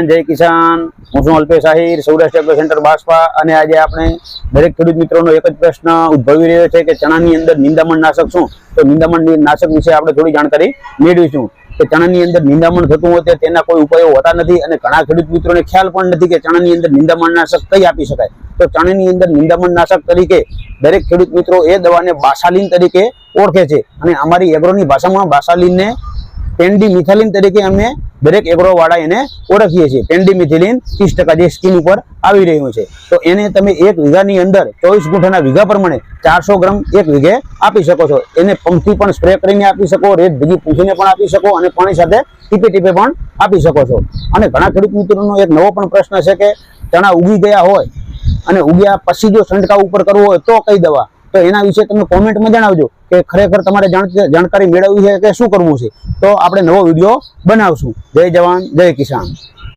જવાન જય કિસાન. હું છું અલ્પેશ આહિર, સૌરાષ્ટ્ર એગ્રો સેન્ટર બાસપા અને આજે આપણે દરેક ખેડૂત મિત્રોનો એક જ પ્રશ્ન ઉદ્ભવી રહ્યો છે કે ચણાની અંદર નિંદામણ નાશક શું? તો નિંદામણ નાશક વિશે આપણે થોડી જાણકારી મેળવીશું કે ચણાની અંદર નિંદામણ થતું હોય તેના કોઈ ઉપાયો હોતા નથી અને ઘણા ખેડૂત મિત્રોને ખ્યાલ પણ નથી કે ચણાની અંદર નિંદામણ નાશક કઈ આપી શકાય. તો ચણાની અંદર નિંદામણ નાશક તરીકે દરેક ખેડૂત મિત્રો એ દવાને બાસાલીન તરીકે ઓળખે છે. અને અમારી એગ્રોની ભાષામાં બાસાલીનને પેન્ડી મિથાલિન તરીકે અમે દરેક એગ્રોવાળા એને ઓળખીએ છીએ. પેન્ડીમિથિલિન ત્રીસ ટકા જે સ્કીન ઉપર આવી રહ્યું છે. તો એને તમે એક વીઘાની અંદર ચોવીસ ગુંઠાના વીઘા પ્રમાણે ચારસો ગ્રામ એક વીઘે આપી શકો છો. એને પંખથી પણ સ્પ્રે કરીને આપી શકો, રેત ભેગી પૂછીને પણ આપી શકો અને પાણી સાથે ટીપે ટીપે પણ આપી શકો છો. અને ઘણા ખેડૂત મિત્રોનો એક નવો પણ પ્રશ્ન છે કે ચણા ઉગી ગયા હોય અને ઉગ્યા પછી જો છંટકાવ ઉપર કરવો હોય તો કઈ દવા? તો એના વિશે તમે કોમેન્ટમાં જણાવજો કે ખરેખર તમારે જાણકારી મેળવવી છે કે શું કરવું છે. તો આપણે નવો વીડિયો બનાવશું. જય જવાન, જય કિસાન.